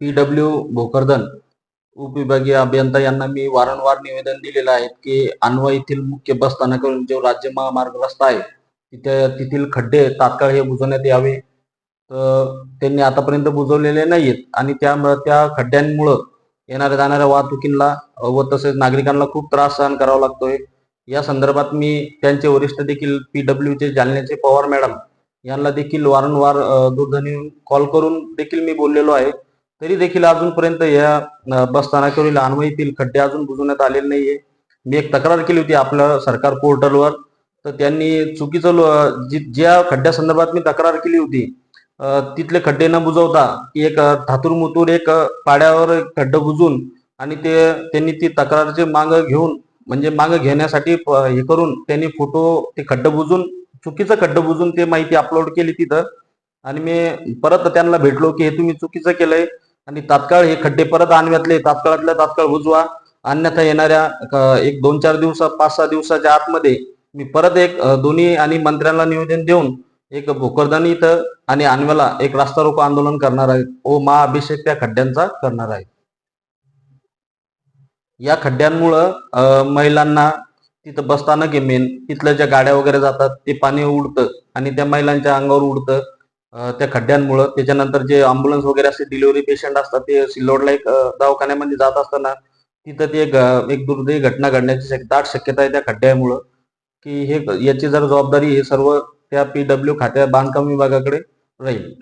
P W Bhokardan उपविभागीय अभियंता यांना मी वारंवार निवेदन दिलेलं आहे की अन्वय येथील मुख्य बस स्थानकावरून जो राज्य महामार्ग रस्ता आहे तिथे तेथील खड्डे तात्काळ हे बुजवण्यात यावे. तर त्यांनी आतापर्यंत बुजवलेले नाहीत आणि त्यामुळे त्या खड्ड्यांमुळं येणाऱ्या जाणाऱ्या वाहतुकीला व तसेच नागरिकांना खूप त्रास सहन करावा लागतोय. या संदर्भात मी त्यांचे वरिष्ठ देखील पी डब्ल्यूचे जालन्याचे पवार मॅडम यांना देखील वारंवार दूरध्वनी कॉल करून देखील मी बोललेलो आहे. तरी देखील अजूनपर्यंत या बसस्थानकावरील बस अन्वयीतील खड्डे अजून बुजवण्यात आलेले नाहीये. मी एक तक्रार केली होती आपल्या सरकार पोर्टलवर. तर त्यांनी चुकीचं जी- ज्या खड्ड्या संदर्भात मी तक्रार केली होती तिथले खड्डे न बुजवता एक अ, थातूर मुतूर एक पाड्यावर खड्ड बुजून आणि ते त्यांनी ती तक्रारची माग घेऊन म्हणजे माग घेण्यासाठी हे करून त्यांनी फोटो ते खड्ड बुजून चुकीचं खड्ड बुजून ते माहिती अपलोड केली तिथं. आणि मी परत त्यांना भेटलो की हे तुम्ही चुकीचं केलंय. आणि तात्काळ हे खड्डे परत आणव्यातले तात्काळातल्या तात्काळ बुजवा. अन्यथा येणाऱ्या एक दोन चार दिवसा पाच सहा दिवसाच्या आतमध्ये मी परत एक दोन्ही आणि मंत्र्यांना निवेदन देऊन एक भोकरदानी इथं आणि आणव्याला एक रास्ता रोको आंदोलन करणार आहे. व महाअभिषेक त्या खड्ड्यांचा करणार आहे. या खड्ड्यांमुळं महिलांना तिथं बसताना मेन तिथल्या ज्या गाड्या वगैरे जातात ते पाणी उडतं आणि त्या महिलांच्या अंगावर उडतं. त्या खड्ड्यांमुळं. त्याच्यानंतर जे अँब्युलन्स वगैरे असते डिलिव्हरी पेशंट असतात ते सिल्लोडला एक दवाखान्यामध्ये जात असताना तिथं ते एक एक दुर्दैवी घटना घडण्याची दाट शक्यता आहे त्या खड्ड्यामुळं. की हे याची जर जबाबदारी हे सर्व त्या पी डब्ल्यू खात्या बांधकाम विभागाकडे राहील.